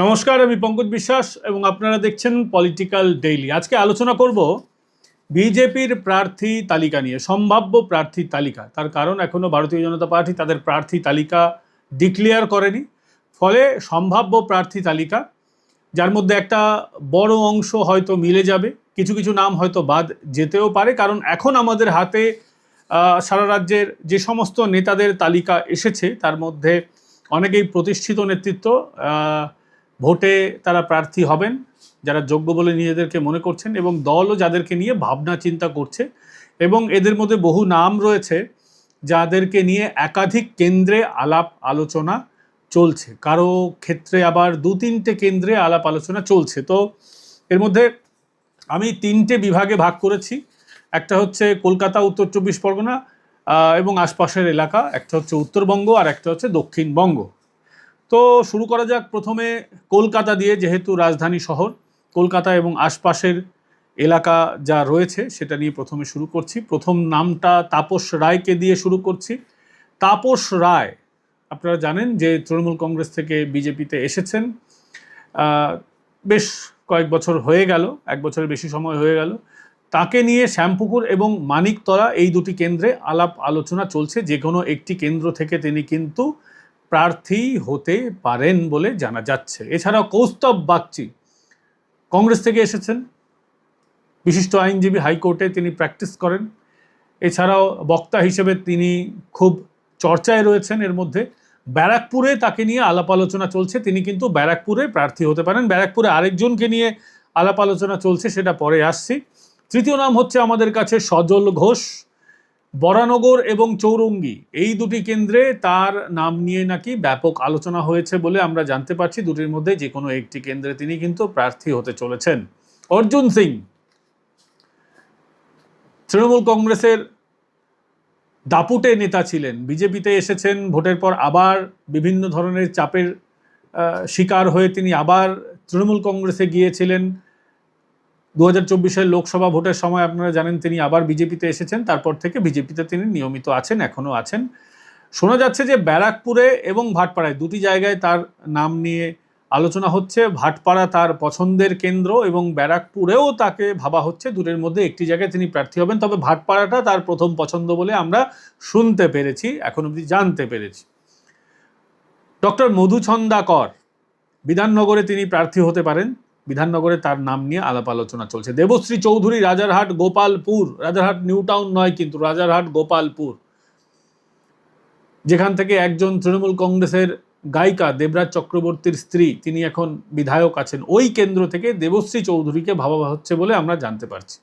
নমস্কার, আমি পঙ্কজ বিশ্বাস এবং আপনারা দেখছেন পলিটিক্যাল ডেইলি আজকে আলোচনা করব বিজেপির প্রার্থী তালিকা নিয়ে, সম্ভাব্য প্রার্থী তালিকা। তার কারণ এখনও ভারতীয় জনতা পার্টি তাদের প্রার্থী তালিকা ডিক্লেয়ার করেনি। ফলে সম্ভাব্য প্রার্থী তালিকা, যার মধ্যে একটা বড় অংশ হয়তো মিলে যাবে। কিছু কিছু নাম হয়তো বাদ যেতেও পারে, কারণ এখন আমাদের হাতে সারা রাজ্যের যে সমস্ত নেতাদের তালিকা এসেছে, তার মধ্যে অনেকেই প্রতিষ্ঠিত নেতৃত্ব ভোটে তারা প্রার্থী হবেন, যারা যোগ্য বলে নিজেদেরকে মনে করছেন এবং দলও যাদেরকে নিয়ে ভাবনা চিন্তা করছে এবং এদের মধ্যে বহু নাম রয়েছে যাদেরকে নিয়ে একাধিক কেন্দ্রে আলাপ আলোচনা চলছে। কারও ক্ষেত্রে আবার দু তিনটে কেন্দ্রে আলাপ আলোচনা চলছে। তো এর মধ্যে আমি তিনটে বিভাগে ভাগ করেছি। একটা হচ্ছে কলকাতা, উত্তর চব্বিশ পরগনা এবং আশপাশের এলাকা। একটা হচ্ছে উত্তরবঙ্গ আর একটা হচ্ছে দক্ষিণবঙ্গ। তো শুরু করা যাক প্রথমে কলকাতা দিয়ে, যেহেতু রাজধানী শহর, কলকাতা এবং আশপাশের এলাকা যা রয়েছে সেটা নিয়ে প্রথমে শুরু করছি। প্রথম নামটা তাপস রায়কে দিয়ে শুরু করছি। তাপস রায়, আপনারা জানেন যে তৃণমূল কংগ্রেস থেকে বিজেপিতে এসেছেন। বেশ কয়েক বছর হয়ে গেল, এক বছরের বেশি সময় হয়ে গেল। তাকে নিয়ে শ্যামপুকুর এবং মানিকতলা এই দুটি কেন্দ্রে আলাপ আলোচনা চলছে। যে কোনো একটি কেন্দ্র থেকে তিনি কিন্তু প্রার্থী হতে পারেন বলে জানা যাচ্ছে। এছাড়াও কৌস্তব বাগচি কংগ্রেস থেকে এসেছেন। বিশিষ্ট আইনজীবী হাইকোর্টে তিনি প্র্যাকটিস করেন। এছাড়াও বক্তা হিসেবে তিনি খুব চর্চায় রয়েছেন। এর মধ্যে ব্যারাকপুরে তাকে নিয়ে আলাপ আলোচনা চলছে। তিনি কিন্তু ব্যারাকপুরে প্রার্থী হতে পারেন। ব্যারাকপুরে আরেকজনকে নিয়ে আলাপ আলোচনা চলছে, সেটা পরে আসছি। তৃতীয় নাম হচ্ছে আমাদের কাছে সজল ঘোষ। বরানগর এবং চৌরঙ্গি, এই দুটি কেন্দ্রে তার নাম নিয়ে নাকি ব্যাপক আলোচনা হয়েছে বলে আমরা জানতে পারছি। দুটির মধ্যে যে কোনো একটি কেন্দ্রে তিনি কিন্তু প্রার্থী হতে চলেছেন। অর্জুন সিং, তৃণমূল কংগ্রেসের দাপুটে নেতা ছিলেন। বিজেপিতে এসেছেন, ভোটের পর আবার বিভিন্ন ধরনের চাপের শিকার হয়ে তিনি আবার তৃণমূল কংগ্রেসে গিয়েছিলেন। দু হাজার লোকসভা ভোটের সময় আপনারা জানেন তিনি আবার বিজেপিতে এসেছেন, তারপর থেকে বিজেপিতে তিনি নিয়মিত আছেন, এখনও আছেন। শোনা যাচ্ছে যে ব্যারাকপুরে এবং ভাটপাড়ায় দুটি জায়গায় তার নাম নিয়ে আলোচনা হচ্ছে। ভাটপাড়া তার পছন্দের কেন্দ্র এবং ব্যারাকপুরেও তাকে ভাবা হচ্ছে। দুটোর মধ্যে একটি জায়গায় তিনি প্রার্থী হবেন, তবে ভাটপাড়াটা তার প্রথম পছন্দ বলে আমরা শুনতে পেরেছি, এখন অবধি জানতে পেরেছি। ডক্টর মধুছন্দা কর বিধাননগরে তিনি প্রার্থী হতে পারেন। বিধাননগরে তার নাম নিয়ে আলাপ আলোচনা চলছে। দেবশ্রী চৌধুরী, রাজারহাট, গোপালপুর, রাজারহাট নিউ টাউন নয় কিন্তু রাজারহাট, গোপালপুর। যেখান থেকে একজন তৃণমূল কংগ্রেসের গায়িকা দেবরাজ চক্রবর্তীর স্ত্রী, তিনি এখন বিধায়ক আছেন। ওই কেন্দ্র থেকে দেবশ্রী চৌধুরীকে ভাবা হচ্ছে বলে আমরা জানতে পারছি।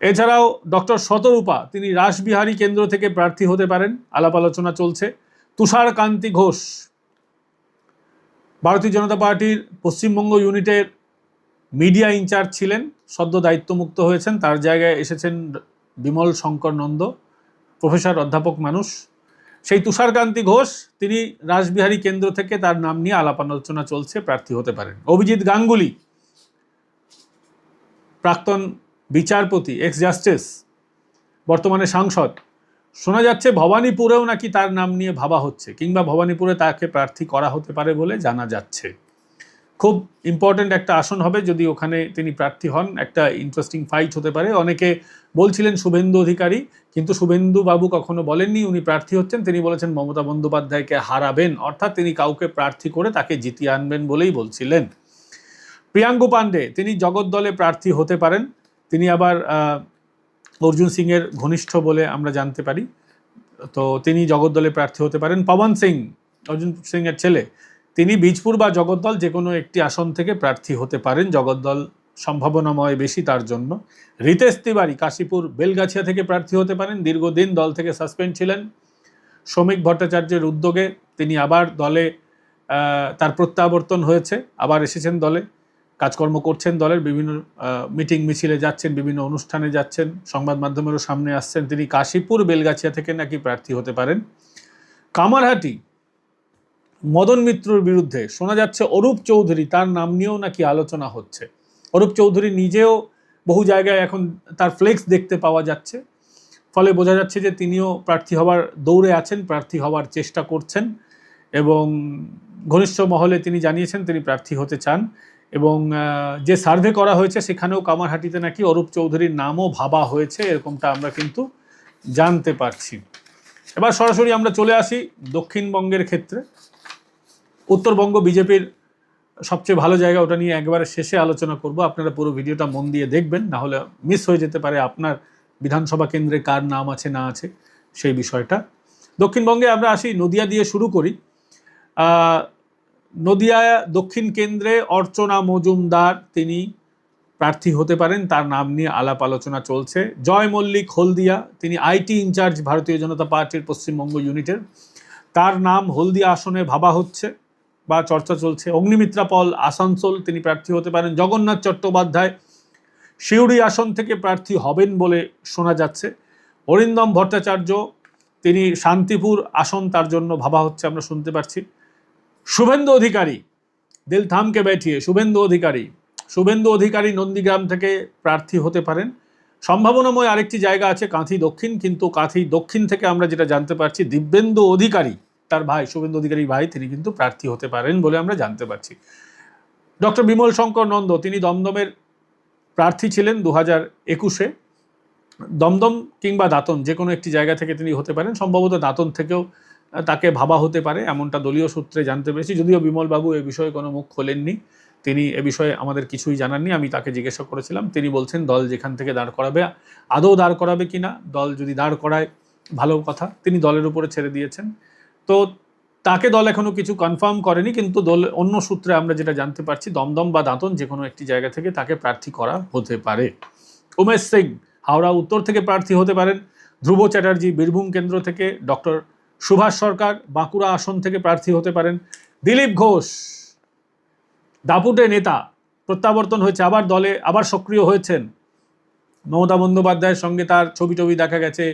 এছাড়াও ডক্টর শতরূপা, তিনি রাসবিহারী কেন্দ্র থেকে প্রার্থী হতে পারেন। আলাপ আলোচনা চলছে। তুষার কান্তি ঘোষ ভারতীয় জনতা পার্টির পশ্চিমবঙ্গ ইউনিটের মিডিয়া ইনচার্জ ছিলেন, সদ্য দায়িত্বমুক্ত হয়েছেন। তার জায়গায় এসেছেন বিমল শঙ্কর নন্দ, প্রফেসর অধ্যাপক মানুষ। সেই তুষারকান্তি ঘোষ, তিনি রাসবিহারী কেন্দ্র থেকে তার নাম নিয়ে আলাপ আলোচনা চলছে, প্রার্থী হতে পারেন। অভিজিৎ গাঙ্গুলি, প্রাক্তন বিচারপতি এক্স জাস্টিস বর্তমানে সাংসদ। শোনা যাচ্ছে ভবানীপুরেও নাকি তার নাম নিয়ে ভাবা হচ্ছে, কিংবা ভবানীপুরে তাকে প্রার্থী করা হতে পারে বলে জানা যাচ্ছে। খুব ইম্পর্ট্যান্ট একটা আসন হবে যদি ওখানে তিনি প্রার্থী হন, একটা ইন্টারেস্টিং ফাইট হতে পারে। অনেকে বলছিলেন শুভেন্দু অধিকারী, কিন্তু শুভেন্দু বাবু কখনো বলেননি উনি প্রার্থী হচ্ছেন। তিনি বলেছেন মমতা বন্দ্যোপাধ্যায়কে হারাবেন, অর্থাৎ তিনি কাউকে প্রার্থী করে তাকে জিতিয়ে আনবেন বলেই বলছিলেন। প্রিয়াঙ্কু পাণ্ডে, তিনি জগদ্দলে প্রার্থী হতে পারেন। তিনি আবার অর্জুন সিংয়ের ঘনিষ্ঠ বলে আমরা জানতে পারি। তো তিনি জগদ্দলে প্রার্থী হতে পারেন। পবন সিং, অর্জুন সিংয়ের ছেলে, তিনি বীজপুর বা জগদ্দল যে কোনো একটি আসন থেকে প্রার্থী হতে পারেন। জগদ্দল সম্ভাবনাময় বেশি তার জন্য। রিতেশ তিওয়ারি, কাশীপুর, বেলগাছিয়া থেকে প্রার্থী হতে পারেন। দীর্ঘদিন দল থেকে সাসপেন্ড ছিলেন। শ্রমিক ভট্টাচার্যের উদ্যোগে তিনি আবার দলে তার প্রত্যাবর্তন হয়েছে। আবার এসেছেন দলে। কাজকর্ম করছেন দলের বিভিন্ন মিটিং মিছিলে যাচ্ছেন, বিভিন্ন অনুষ্ঠানে যাচ্ছেন, সংবাদ মাধ্যমেরও সামনে আসছেন। তিনি কাশীপুর, বেলগাছিয়া থেকে নাকি প্রার্থী হতে পারেন। কামারহাটি, মদন মিত্রর বিরুদ্ধে শোনা যাচ্ছে অরূপ চৌধুরী, তার নাম নিয়েও নাকি আলোচনা হচ্ছে। অরূপ চৌধুরী নিজেও বহু জায়গায় এখন তার ফ্লেক্স দেখতে পাওয়া যাচ্ছে। ফলে বোঝা যাচ্ছে যে তিনিও প্রার্থী হওয়ার দৌড়ে আছেন, প্রার্থী হওয়ার চেষ্টা করছেন এবং ঘনিষ্ঠ মহলে তিনি জানিয়েছেন তিনি প্রার্থী হতে চান। এবং যে সার্ভে করা হয়েছে সেখানেও কামারহাটিতে নাকি অরূপ চৌধুরীর নামও ভাবা হয়েছে, এরকমটা আমরা কিন্তু জানতে পারছি। এবার সরাসরি আমরা চলে আসি দক্ষিণবঙ্গের ক্ষেত্রে। উত্তরবঙ্গ বিজেপির সবচেয়ে ভালো জায়গা ওটা নিয়ে একবারে শেষে আলোচনা করব। আপনারা পুরো ভিডিওটা মন দিয়ে দেখবেন, না হলে মিস হয়ে যেতে পারে আপনার বিধানসভা কেন্দ্রে কার নাম আছে, না আছে, সেই বিষয়টা। দক্ষিণবঙ্গে আমরা আসি, নদিয়া দিয়ে শুরু করি। নদিয়া দক্ষিণ কেন্দ্রে অর্চনা মজুমদার তিনি প্রার্থী হতে পারেন, তার নাম নিয়ে আলাপ আলোচনা চলছে। জয় মল্লিক হলদিয়া, তিনি আইটি ইনচার্জ ভারতীয় জনতা পার্টির পশ্চিমবঙ্গ ইউনিটের। তার নাম হলদিয়া আসনে ভাবা হচ্ছে বা চর্চা চলছে। অগ্নিমিত্রা পল আসানসোল, তিনি প্রার্থী হতে পারেন। জগন্নাথ চট্টোপাধ্যায় সিউড়ি আসন থেকে প্রার্থী হবেন বলে শোনা যাচ্ছে। অরিন্দম ভট্টাচার্য, তিনি শান্তিপুর আসন, তার জন্য ভাবা হচ্ছে, আমরা শুনতে পাচ্ছি শুভেন্দু অধিকারী দিল থামকে ব্যাঠিয়ে শুভেন্দু অধিকারী। শুভেন্দু অধিকারী নন্দীগ্রাম থেকে প্রার্থী হতে পারেন। সম্ভাবনাময় আরেকটি জায়গা আছে কাঁথি দক্ষিণ, কিন্তু কাঁথি দক্ষিণ থেকে আমরা যেটা জানতে পারছি, দিব্যেন্দু অধিকারী, তার ভাই, শুভেন্দু অধিকারী ভাই, তিনি কিন্তু প্রার্থী হতে পারেন বলে আমরা জানতে পারছি। ডক্টর বিমল শঙ্কর নন্দ, তিনি দমদমের প্রার্থী ছিলেন দু হাজার একুশে। দমদম কিংবা দাঁতন, যে কোনো একটি জায়গা থেকে তিনি হতে পারেন। সম্ভবত দাঁতন থেকেও তাকে ভাবা হতে পারে, এমনটা দলীয় সূত্রে জানতে পেরেছি। যদিও বিমলবাবু এ বিষয়ে কোনো মুখ খোলেননি, তিনি এ বিষয়ে আমাদের কিছুই জানাননি, আমি তাকে জিজ্ঞাসা করেছিলাম। তিনি বলছেন, দল যেখান থেকে দাঁড় করাবে, আদৌ দাঁড় করাবে কি না? দল যদি দাঁড় করায়, ভালো কথা। তিনি দলের উপরে ছেড়ে দিয়েছেন। তো তাকে দল এখনও কিছু কনফার্ম করেনি, কিন্তু দল, অন্য সূত্রে আমরা যেটা জানতে পারছি, দমদম বা দাঁতন যে কোনো একটি জায়গা থেকে তাকে প্রার্থী করা হতে পারে। উমেশ সিং, হাওড়া উত্তর থেকে প্রার্থী হতে পারেন। ধ্রুব চ্যাটার্জি, বীরভূম কেন্দ্র থেকে ডক্টর সুভাষ সরকার বাঁকুড়া আসন থেকে প্রার্থী হতে পারেন দিলীপ ঘোষ। দাপুটে নেতা, প্রত্যাবর্তন হয়েছে, আবার দলে, আবার সক্রিয় হয়েছেন। মমতা বন্দ্যোপাধ্যায়ের সঙ্গে তার ছবি টবি দেখা গেছে।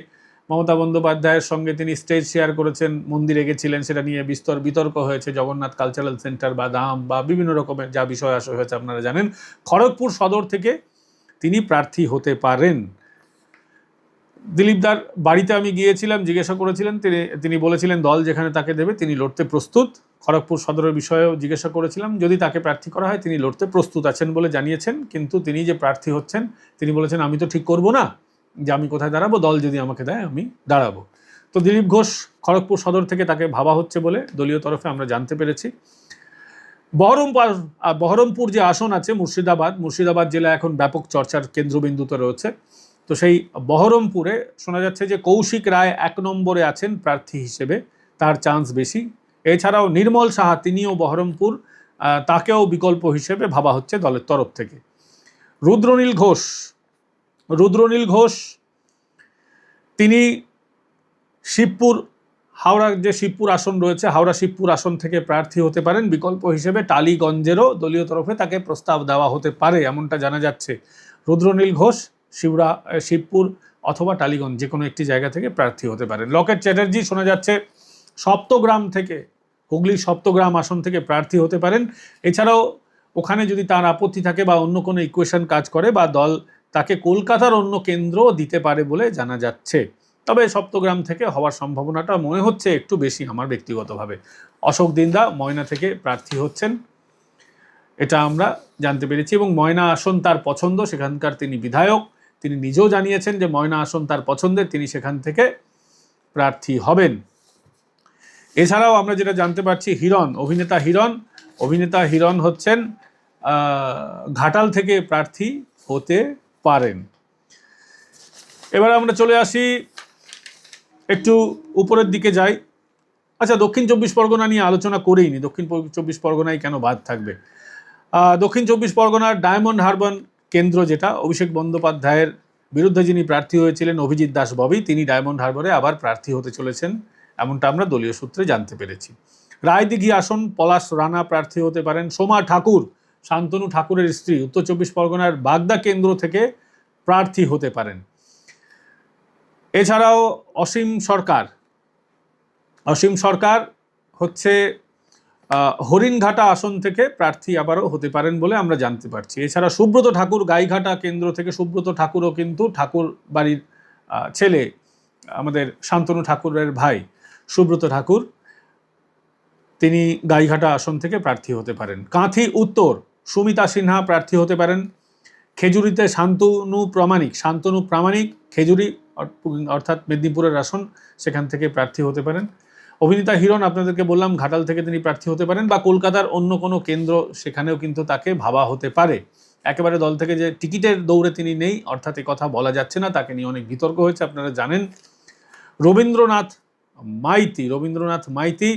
মমতা বন্দ্যোপাধ্যায়ের সঙ্গে তিনি স্টেজ শেয়ার করেছেন, মন্দিরে গেছিলেন, সেটা নিয়ে বিস্তর বিতর্ক হয়েছে। জগন্নাথ কালচারাল সেন্টার বা দাম বা বিভিন্ন রকমের যা বিষয় আসে হয়েছে, আপনারা জানেন। খড়গপুর সদর থেকে তিনি প্রার্থী হতে পারেন। দিলীপদার বাড়িতে আমি গিয়েছিলাম, জিজ্ঞাসা করেছিলেন, তিনি তিনি বলেছিলেন দল যেখানে তাকে দেবে, তিনি লড়তে প্রস্তুত। খড়গপুর সদরের বিষয়েও জিজ্ঞাসা করেছিলাম, যদি তাকে প্রার্থী করা হয়, তিনি লড়তে প্রস্তুত আছেন বলে জানিয়েছেন, কিন্তু তিনি যে প্রার্থী হচ্ছেন, তিনি বলেছেন, আমি তো ঠিক করব না, যে আমি কোথায় দাঁড়াবো, দল যদি আমাকে দেয়, আমি দাঁড়াবো। তো দিলীপ ঘোষ খড়গপুর সদর থেকে তাকে ভাবা হচ্ছে বলে দলীয় তরফে আমরা জানতে পেরেছি। বহরমপুর বহরমপুর যে আসন আছে, মুর্শিদাবাদ মুর্শিদাবাদ জেলা এখন ব্যাপক চর্চার কেন্দ্রবিন্দুতে রয়েছে। তো সেই বহরমপুরে শোনা যাচ্ছে যে কৌশিক রায় এক নম্বরে আছেন প্রার্থী হিসেবে, তার চান্স বেশি। এছাড়াও নির্মল সাহা তিনিও বহরমপুর তাকেও বিকল্প হিসেবে ভাবা হচ্ছে দলের তরফ থেকে। রুদ্রনীল ঘোষ রুদ্রনীল ঘোষ, তিনি শিবপুর, হাওড়ার যে শিবপুর আসন রয়েছে, হাওড়া শিবপুর আসন থেকে প্রার্থী হতে পারেন। বিকল্প হিসেবে টালিগঞ্জেরও দলীয় তরফে তাকে প্রস্তাব দেওয়া হতে পারে, এমনটা জানা যাচ্ছে। রুদ্রনীল ঘোষ শিবরা শিবপুর অথবা টালিগঞ্জ যে কোনো একটি জায়গা থেকে প্রার্থী হতে পারে। লকেট চ্যাটার্জি শোনা যাচ্ছে, সপ্তগ্রাম থেকে, হুগলির সপ্তগ্রাম আসন থেকে প্রার্থী হতে পারেন। এছাড়াও ওখানে যদি তার আপত্তি থাকে বা অন্য কোনো ইকুয়েশন কাজ করে বা দল তাকে কলকাতার অন্য কেন্দ্র দিতে পারে বলে জানা যাচ্ছে। তবে সপ্তগ্রাম থেকে হওয়ার সম্ভাবনাটা মনে হচ্ছে একটু বেশি আমার ব্যক্তিগতভাবে। অশোক দিন্দা ময়না থেকে প্রার্থী হচ্ছেন, এটা আমরা জানতে পেরেছি এবং ময়না আসন তার পছন্দ, সেখানকার তিনি বিধায়ক। তিনি নিজেও জানিয়েছেন যে ময়না আসন তার পছন্দের, তিনি সেখান থেকে প্রার্থী হবেন। এছাড়াও আমরা যেটা জানতে পারছি, হিরণ, অভিনেতা হিরণ অভিনেতা হিরণ হচ্ছেন ঘাটাল থেকে প্রার্থী হতে পারেন। এবার আমরা চলে আসি, একটু উপরের দিকে যাই। আচ্ছা দক্ষিণ চব্বিশ পরগনা নিয়ে আলোচনা করেই নি দক্ষিণ চব্বিশ পরগনায় কেন বাদ থাকবে? দক্ষিণ চব্বিশ পরগনার ডায়মন্ড হারবার কেন্দ্র যেটা, অভিষেক বন্দ্যোপাধ্যায়ের বিরুদ্ধে যিনি প্রার্থী হয়েছিলেন অভিজিৎ দাস ববি, তিনি ডায়মন্ড হারবারে আবার প্রার্থী হতে চলেছেন, এমনটা আমরা দলীয় সূত্রে জানতে পেরেছি। রায়দিঘি আসন, পলাশ রানা প্রার্থী হতে পারেন, সোমা ঠাকুর, শান্তনু ঠাকুরের স্ত্রী, উত্তর চব্বিশ পরগনার বাগদা কেন্দ্র থেকে প্রার্থী হতে পারেন। এছাড়াও অসীম সরকার অসীম সরকার হচ্ছে হরিণঘাটা আসন থেকে প্রার্থী আবারও হতে পারেন বলে আমরা জানতে পারছি। এছাড়া সুব্রত ঠাকুর গাইঘাটা কেন্দ্র থেকে সুব্রত ঠাকুরও কিন্তু ঠাকুর বাড়ির ছেলে, আমাদের শান্তনু ঠাকুরের ভাই সুব্রত ঠাকুর, তিনি গাইঘাটা আসন থেকে প্রার্থী হতে পারেন। কাঁথি উত্তর, সুমিতা সিনহা প্রার্থী হতে পারেন। খেজুরিতে শান্তনু প্রামাণিক শান্তনু প্রামাণিক খেজুরি অর্থাৎ মেদিনীপুরের আসন সেখান থেকে প্রার্থী হতে পারেন। অভিনেতা হিরণ, আপনাদেরকে বললাম, ঘাটাল থেকে তিনি প্রার্থী হতে পারেন বা কলকাতার অন্য কোনো কেন্দ্র, সেখানেও কিন্তু তাকে ভাবা হতে পারে। একেবারে দল থেকে যে টিকিটের দৌড়ে তিনি নেই, অর্থাৎ কথা বলা যাচ্ছে না, তাকে নিয়ে অনেক বিতর্ক হয়েছে, আপনারা জানেন। রবীন্দ্রনাথ মাইতি রবীন্দ্রনাথ মাইতি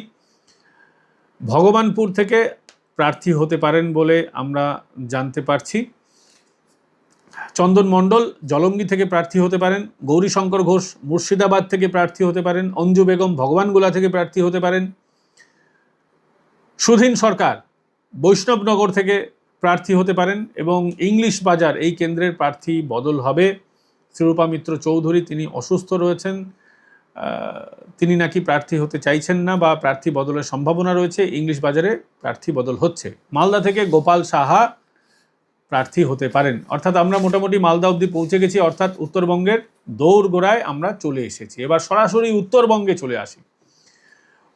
ভগবানপুর থেকে প্রার্থী হতে পারেন বলে আমরা জানতে পারছি। চন্দন মণ্ডল, জলঙ্গি থেকে প্রার্থী হতে পারেন, গৌরীশঙ্কর ঘোষ মুর্শিদাবাদ থেকে প্রার্থী হতে পারেন, অঞ্জু বেগম ভগবানগোলা থেকে প্রার্থী হতে পারেন। সুধীন সরকার বৈষ্ণবনগর থেকে প্রার্থী হতে পারেন এবং ইংলিশ বাজার এই কেন্দ্রের প্রার্থী বদল হবে। শিরূপা মিত্র চৌধুরী তিনি অসুস্থ রয়েছেন। তিনি নাকি প্রার্থী হতে চাইছেন না বা প্রার্থী বদলের সম্ভাবনা রয়েছে। ইংলিশ বাজারে প্রার্থী বদল হচ্ছে। মালদা থেকে গোপাল সাহা প্রার্থী হতে পারেন। অর্থাৎ আমরা মোটামুটি মালদা অবধি পৌঁছে গেছি, অর্থাৎ উত্তরবঙ্গের দৌড় গোড়ায় আমরা চলে এসেছি। এবার সরাসরি উত্তরবঙ্গে চলে আসি।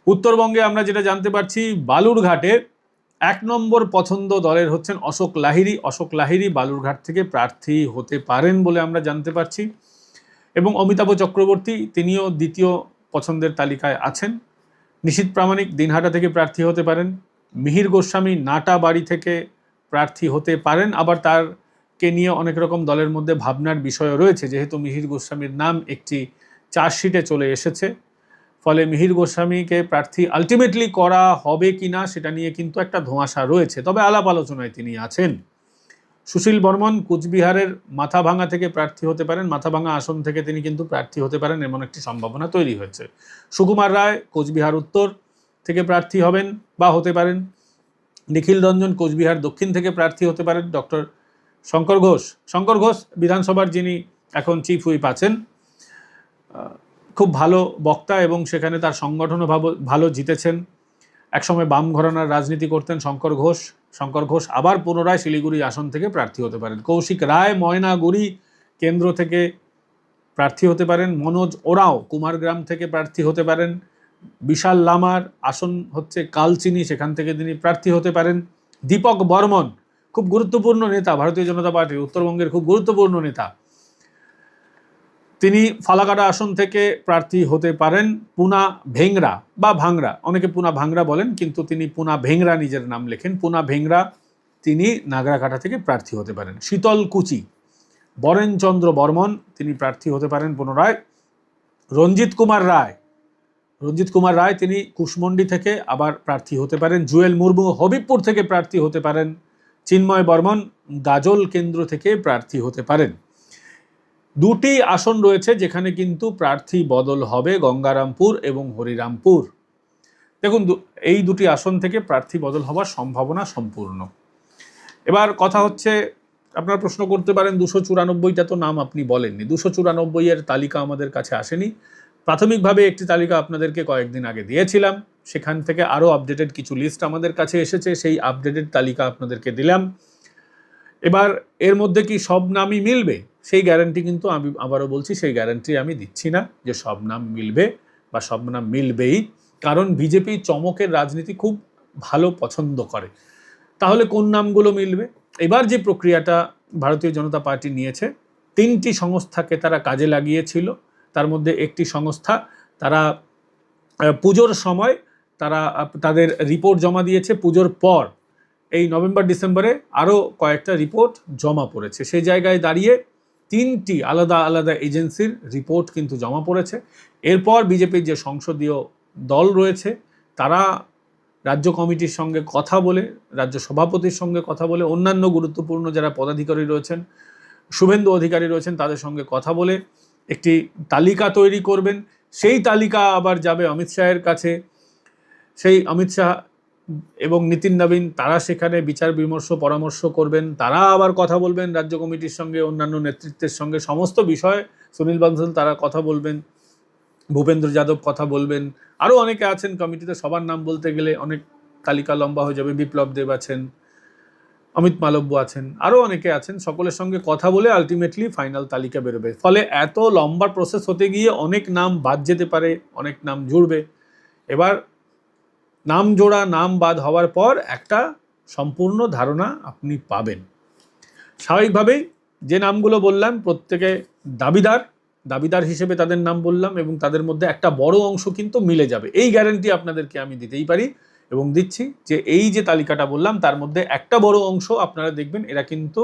উত্তরবঙ্গে আমরা যেটা জানতে পারছি, বালুরঘাটে এক নম্বর পছন্দ দলের হচ্ছেন অশোক লাহিরি অশোক লাহিরি বালুরঘাট থেকে প্রার্থী হতে পারেন বলে আমরা জানতে পারছি। এবং অমিতাভ চক্রবর্তী, তিনিও দ্বিতীয় পছন্দের তালিকায় আছেন। নিশীত প্রামাণিক দিনহাটা থেকে প্রার্থী হতে পারেন। মিহির গোস্বামী নাটা বাড়ি থেকে প্রার্থী হতে পারেন। আবার তারকে নিয়ে অনেক রকম দলের মধ্যে ভাবনার বিষয় রয়েছে। যেহেতু মিহির গোস্বামীর নাম একটি চার্জশিটে চলে এসেছে, ফলে মিহির গোস্বামীকে প্রার্থী আলটিমেটলি করা হবে কি না সেটা নিয়ে কিন্তু একটা ধোঁয়াশা রয়েছে। তবে আলাপ আলোচনায় তিনি আছেন। সুশীল বর্মন কুচবিহারের মাথাভাঙা থেকে প্রার্থী হতে পারেন। মাথাভাঙা আসন থেকে তিনি কিন্তু প্রার্থী হতে পারেন এমন একটি সম্ভাবনা তৈরি হয়েছে। সুকুমার রায়, কোচবিহার উত্তর থেকে প্রার্থী হবেন বা হতে পারেন। নিখিল রঞ্জন কোচবিহার দক্ষিণ থেকে প্রার্থী হতে পারেন ডক্টর শঙ্কর ঘোষ। শঙ্কর ঘোষ বিধানসভার যিনি এখন চিফ হুইপ আছেন খুব ভালো বক্তা এবং সেখানে তার সংগঠনও ভালো জিতেছেন। একসময় বাম ঘরানার রাজনীতি করতেন শঙ্কর ঘোষ। শঙ্কর ঘোষ আবার পুনরায় শিলিগুড়ি আসন থেকে প্রার্থী হতে পারেন। কৌশিক রায় ময়নাগুড়ি কেন্দ্র থেকে প্রার্থী হতে পারেন। মনোজ ওরাও কুমারগ্রাম থেকে প্রার্থী হতে পারেন। বিশাল লামার আসন হচ্ছে কালচিনি, সেখান থেকে তিনি প্রার্থী হতে পারেন। দীপক বর্মন, খুব গুরুত্বপূর্ণ নেতা, ভারতীয় জনতা পার্টির উত্তরবঙ্গের খুব গুরুত্বপূর্ণ নেতা। তিনি ফালাকাটা আসন থেকে প্রার্থী হতে পারেন পুনা ভেংরা বা ভাংরা। অনেকে পুনা ভাংরা বলেন, কিন্তু তিনি পুনা ভেংরা নিজের নাম লেখেন। পুনা ভেংরা তিনি নাগরাকাটা থেকে প্রার্থী হতে পারেন। শীতল কুচি বরেনচন্দ্র বর্মন, তিনি প্রার্থী হতে পারেন পুনরায়। রঞ্জিত কুমার রায় রঞ্জিত কুমার রায়, তিনি কুশমন্ডি থেকে আবার প্রার্থী হতে পারেন। জুয়েল মুর্মু হবিবপুর থেকে প্রার্থী হতে পারেন। চিন্ময় বর্মন গাজল কেন্দ্র থেকে প্রার্থী হতে পারেন। দুটি আসন রয়েছে যেখানে কিন্তু প্রার্থী বদল হবে, গঙ্গারামপুর এবং হরিরামপুর। দেখুন এই দুটি আসন থেকে প্রার্থী বদল হওয়ার সম্ভাবনা সম্পূর্ণ। এবার কথা হচ্ছে, আপনারা প্রশ্ন করতে পারেন, দুশো চুরানব্বইটা তো নাম আপনি বলেননি। দুশো চুরানব্বই এর তালিকা আমাদের কাছে আসেনি। প্রাথমিকভাবে একটি তালিকা আপনাদেরকে কয়েকদিন আগে দিয়েছিলাম। সেখান থেকে আরও আপডেটেড কিছু লিস্ট আমাদের কাছে এসেছে, সেই আপডেটেড তালিকা আপনাদেরকে দিলাম। এবার এর মধ্যে কি সব নামই মিলবে? সেই গ্যারান্টি কিন্তু আমি আবারও বলছি, সেই গ্যারান্টি আমি দিচ্ছি না যে সব নাম মিলবে বা সব নাম মিলবেই। কারণ বিজেপি চমকের রাজনীতি খুব ভালো পছন্দ করে। তাহলে কোন নামগুলো মিলবে? এবার যে প্রক্রিয়াটা ভারতীয় জনতা পার্টি নিয়েছে, তিনটি সংস্থাকে তারা কাজে লাগিয়েছিল। তার মধ্যে একটি সংস্থা, তারা পুজোর সময় তারা তাদের রিপোর্ট জমা দিয়েছে। পুজোর পর এই নভেম্বর, ডিসেম্বরে আরও কয়েকটা রিপোর্ট জমা পড়েছে। সেই জায়গায় দাঁড়িয়ে তিনটি আলাদা আলাদা এজেন্সির রিপোর্ট কিন্তু জমা পড়েছে। এরপর বিজেপির যে সংসদীয় দল রয়েছে, তারা রাজ্য কমিটির সঙ্গে কথা বলে, রাজ্য সভাপতির সঙ্গে কথা বলে, অন্যান্য গুরুত্বপূর্ণ যারা পদাধিকারী রয়েছেন, শুভেন্দু অধিকারী রয়েছেন, তাদের সঙ্গে কথা বলে একটি তালিকা তৈরি করবেন। সেই তালিকা আবার যাবে অমিত শাহের কাছে। সেই অমিত শাহ এবং নীতিন নবীন, তারা সেখানে বিচার বিমর্শ পরামর্শ করবেন। তারা আবার কথা বলবেন রাজ্য কমিটির সঙ্গে, অন্যান্য নেতৃত্বের সঙ্গে। সমস্ত বিষয়ে সুনীল বানসাল তারা কথা বলবেন, ভূপেন্দ্র যাদব কথা বলবেন। আরও অনেকে আছেন কমিটিতে, সবার নাম বলতে গেলে অনেক তালিকা লম্বা হয়ে যাবে। বিপ্লব দেব আছেন। অমিত মালব্য আছেন আরও অনেকে আছেন, সকলের সঙ্গে কথা বলে আলটিমেটলি ফাইনাল তালিকা বেরোবে। ফলে এত লম্বা প্রসেস হতে গিয়ে অনেক নাম বাদ যেতে পারে, অনেক নাম জুড়বে। এবার নাম জোড়া, নাম বাদ হওয়ার পর একটা সম্পূর্ণ ধারণা আপনি পাবেন। স্বাভাবিকভাবেই যে নামগুলো বললাম, প্রত্যেকে দাবিদার দাবিদার হিসেবে তাদের নাম বললাম এবং তাদের মধ্যে একটা বড় অংশ কিন্তু মিলে যাবে। এই গ্যারেন্টি আপনাদেরকে আমি দিতেই পারি। এবং দিচ্ছি যে এই যে তালিকাটা বললাম, তার মধ্যে একটা বড় অংশ আপনারা দেখবেন এরা কিন্তু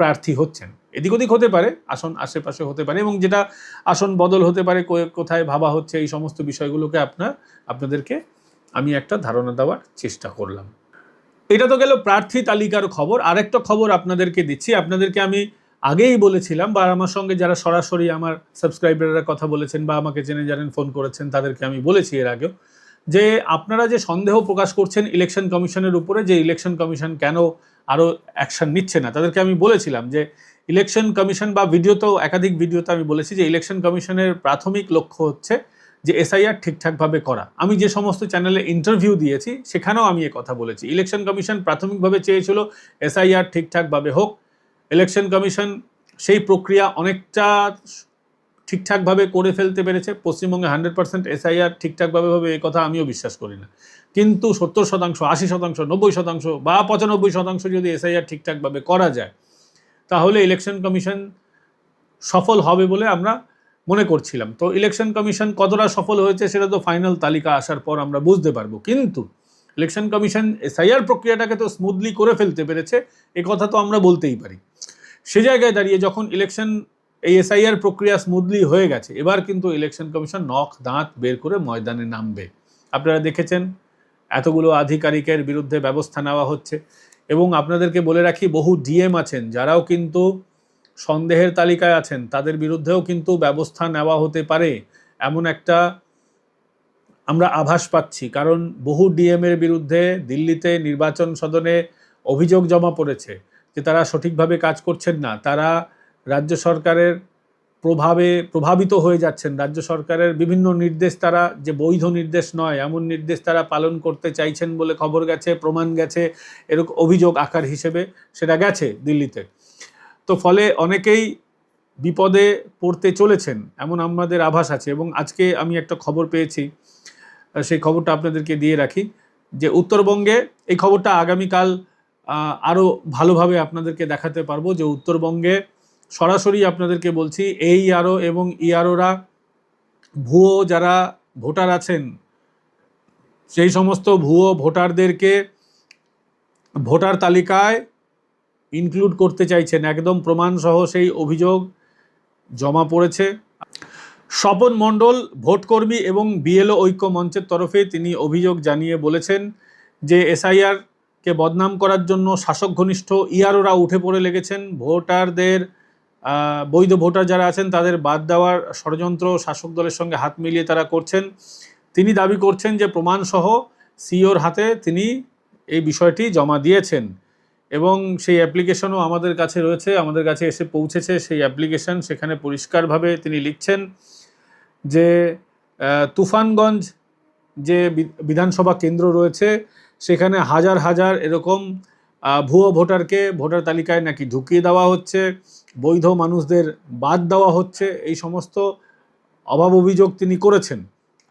প্রার্থী হচ্ছেন। এদিক ওদিক হতে পারে, আসন আশেপাশে হতে পারে এবং যেটা আসন বদল হতে পারে কোথায় ভাবা হচ্ছে, এই সমস্ত বিষয়গুলোকে আপনার, আপনাদেরকে আমি একটা ধারণা দেওয়ার চেষ্টা করলাম। এটা তো গেল প্রার্থী তালিকার খবর। আরেকটা খবর আপনাদেরকে দিচ্ছি। আপনাদেরকে আমি আগেই বলেছিলাম বা আমার সঙ্গে যারা সরাসরি আমার সাবস্ক্রাইবাররা কথা বলেছেন বা আমাকে জেনে জানেন ফোন করেছেন, তাদেরকে আমি বলেছি এর আগেও। যে আপনারা যে সন্দেহ প্রকাশ করছেন ইলেকশন কমিশনের উপরে যে ইলেকশন কমিশন কেন আরও অ্যাকশন নিচ্ছে না, তাদেরকে আমি বলেছিলাম যে ইলেকশন কমিশন বা ভিডিওতেও একাধিক ভিডিওতে আমি বলেছি যে ইলেকশন কমিশনের প্রাথমিক লক্ষ্য হচ্ছে যে এসআইআর ঠিকঠাকভাবে করা। আমি যে সমস্ত চ্যানেলে ইন্টারভিউ দিয়েছি, সেখানেও আমি কথা বলেছি। ইলেকশন কমিশন প্রাথমিকভাবে চেয়েছিল এসআইআর ঠিকঠাকভাবে হোক। ইলেকশন কমিশন সেই প্রক্রিয়া অনেকটা ঠিকঠাকভাবে করে ফেলতে পেরেছে, পশ্চিমবঙ্গে হান্ড্রেড পার্সেন্ট এসআইআর ঠিকঠাকভাবে হবে, এ কথা আমিও বিশ্বাস করি না। কিন্তু সত্তর শতাংশ, আশি শতাংশ, নব্বই শতাংশ বা পঁচানব্বই শতাংশ যদি এসআইআর ঠিকঠাকভাবে করা যায়, তাহলে ইলেকশন কমিশন সফল হবে বলে আমরা মনে করছিলাম। তো ইলেকশন কমিশন কতটা সফল হয়েছে সেটা তো ফাইনাল তালিকা আসার পর আমরা বুঝতে পারব। কিন্তু ইলেকশন কমিশন এসআইআর প্রক্রিয়াটাকে তো স্মুথলি করে ফেলতে পেরেছে, এ কথা তো আমরা বলতেই পারি। সে জায়গায় দাঁড়িয়ে যখন ইলেকশন এই এসআইআর প্রক্রিয়া স্মুথলি হয়ে গেছে। এবার কিন্তু ইলেকশন কমিশন নখ, দাঁত বের করে ময়দানে নামবে। আপনারা দেখেছেন, এতগুলো আধিকারিকের বিরুদ্ধে ব্যবস্থা নেওয়া হচ্ছে। এবং আপনাদেরকে বলে রাখি, বহু ডিএম আছেন, যারাও কিন্তু সন্দেহের তালিকায় আছেন, তাদের বিরুদ্ধেও কিন্তু ব্যবস্থা নেওয়া হতে পারে এমন একটা আমরা আভাস পাচ্ছি। কারণ বহু ডিএমের বিরুদ্ধে দিল্লিতে নির্বাচন সদনে অভিযোগ জমা পড়েছে যে তারা সঠিকভাবে কাজ করছেন না। তারা রাজ্য সরকারের প্রভাবে প্রভাবিত হয়ে যাচ্ছেন। রাজ্য সরকারের বিভিন্ন নির্দেশ তারা, যে বৈধ নির্দেশ নয়, এমন নির্দেশ তারা পালন করতে চাইছেন বলে খবর গেছে, প্রমাণ গেছে, এরকম অভিযোগ আকার হিসেবে সেটা গেছে দিল্লিতে। তো ফলে অনেকেই বিপদে পড়তে চলেছেন, এমন আমাদের আভাস আছে। এবং আজকে আমি একটা খবর পেয়েছি, সেই খবরটা আপনাদেরকে দিয়ে রাখি, যে উত্তরবঙ্গে এই খবরটা আগামীকাল আরও ভালোভাবে আপনাদেরকে দেখাতে পারব যে উত্তরবঙ্গে সরাসরি আপনাদেরকে বলছি, এই আরও এবং ইয়ারোরা ভুয়ো যারা ভোটার আছেন, সেই সমস্ত ভুয়ো ভোটারদেরকে ভোটার তালিকায় ইনক্লুড করতে চাইছেন। একদম প্রমাণসহ সেই অভিযোগ জমা পড়েছে। স্বপন মণ্ডল, ভোটকর্মী এবং বিএলও ঐক্য মঞ্চের তরফে তিনি অভিযোগ জানিয়ে বলেছেন যে এসআইআর কে বদনাম করার জন্য শাসক ঘনিষ্ঠ ইয়ারোরা উঠে পড়ে লেগেছেন। ভোটারদের বৈধ ভোটার যারা আছেন, তাদের বাদ দেওয়ার ষড়যন্ত্র শাসক দলের সঙ্গে হাত মিলিয়ে তারা করছেন। তিনি দাবি করছেন যে, প্রমাণসহ সিওর হাতে তিনি এই বিষয়টি জমা দিয়েছেন এবং সেই অ্যাপ্লিকেশনও আমাদের কাছে রয়েছে, আমাদের কাছে এসে পৌঁছেছে। সেই অ্যাপ্লিকেশন সেখানে পরিষ্কারভাবে তিনি লিখছেন যে তুফানগঞ্জ যে বিধানসভা কেন্দ্র রয়েছে, সেখানে হাজার হাজার এরকম ভুয়ো ভোটারকে ভোটার তালিকায় নাকি ঢুকিয়ে দেওয়া হচ্ছে, বৈধ মানুষদের বাদ দেওয়া হচ্ছে, এই সমস্ত অভাব অভিযোগ তিনি করেছেন।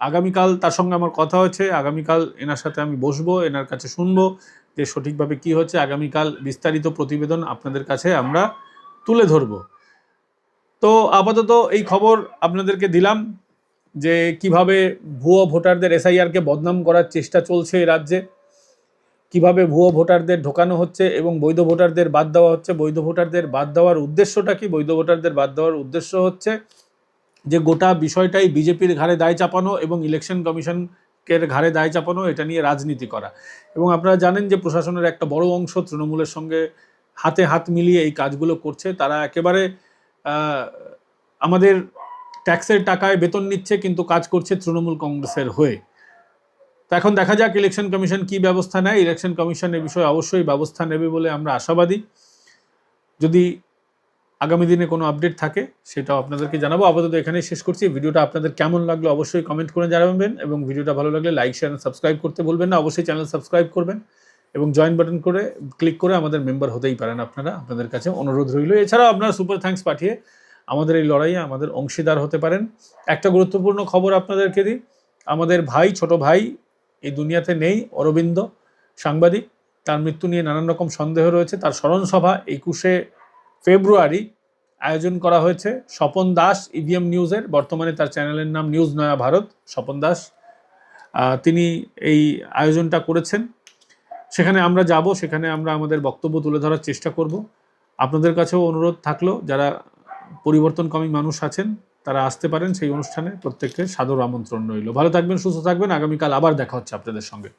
আগামীকাল তার সঙ্গে আমার কথা হয়েছে, আগামীকাল এনার সাথে আমি বসবো, এনার কাছে শুনব যে সঠিকভাবে কি হচ্ছে। আগামীকাল বিস্তারিত প্রতিবেদন আপনাদের কাছে আমরা তুলে ধরব। তো আপাতত এই খবর আপনাদেরকে দিলাম যে কীভাবে ভুয়ো ভোটারদের এসআইআরকে বদনাম করার চেষ্টা চলছে এই রাজ্যে। কীভাবে ভুয়ো ভোটারদের ঢোকানো হচ্ছে এবং বৈধ ভোটারদের বাদ দেওয়া হচ্ছে, বৈধ ভোটারদের বাদ দেওয়ার উদ্দেশ্যটা কি? বৈধ ভোটারদের বাদ দেওয়ার উদ্দেশ্য হচ্ছে যে গোটা বিষয়টাই বিজেপির ঘাড়ে দায় চাপানো এবং ইলেকশন কমিশনকের ঘাড়ে দায় চাপানো, এটা নিয়ে রাজনীতি করা। এবং আপনারা জানেন যে প্রশাসনের একটা বড় অংশ তৃণমূলের সঙ্গে হাতে হাত মিলিয়ে এই কাজগুলো করছে। তারা একেবারে আমাদের ট্যাক্সের টাকায় বেতন নিচ্ছে, কিন্তু কাজ করছে তৃণমূল কংগ্রেসের হয়ে। তো এখন দেখা যাক ইলেকশন কমিশন কি ব্যবস্থা নেয়। ইলেকশন কমিশন এ বিষয়ে অবশ্যই ব্যবস্থা নেবে বলে আমরা আশাবাদী। যদি আগামী দিনে কোনো আপডেট থাকে, সেটাও আপনাদেরকে জানাব। আপাতত এখানেই শেষ করছি। ভিডিওটা আপনাদের কেমন লাগল অবশ্যই কমেন্ট করে জানাবেন এবং ভিডিওটা ভালো লাগলে লাইক শেয়ার সাবস্ক্রাইব করতে ভুলবেন না। অবশ্যই চ্যানেল সাবস্ক্রাইব করবেন এবং জয়েন বাটন করে ক্লিক করে আমাদের মেম্বার হতেই পারেন আপনারা। আপনাদের কাছে অনুরোধ রইল। এছাড়াও আপনারা সুপার থ্যাঙ্কস পাঠিয়ে আমাদের এই লড়াইয়ে আমাদের অংশীদার হতে পারেন। একটা গুরুত্বপূর্ণ খবর আপনাদেরকে দিই। আমাদের ভাই, ছোট ভাই এই দুনিয়াতে নেই, অরবিন্দ, সাংবাদিক। তার মৃত্যু নিয়ে নানান রকম সন্দেহ রয়েছে। তার স্মরণসভা একুশে ফেব্রুয়ারি আয়োজন করা হয়েছে। স্বপন দাস ইভিএম নিউজের বর্তমানে তার চ্যানেলের নাম নিউজ নয়া ভারত, স্বপন দাস। তিনি এই আয়োজনটা করেছেন। সেখানে আমরা যাব, সেখানে আমরা আমাদের বক্তব্য তুলে ধরার চেষ্টা করব। আপনাদের কাছেও অনুরোধ থাকল, যারা পরিবর্তনকামী মানুষ আছেন তারা আসতে পারেন সেই অনুষ্ঠানে। প্রত্যেককে সাদর আমন্ত্রণ রইল। ভালো থাকবেন, সুস্থ থাকবেন। আগামীকাল আবার দেখা হচ্ছে আপনাদের সঙ্গে।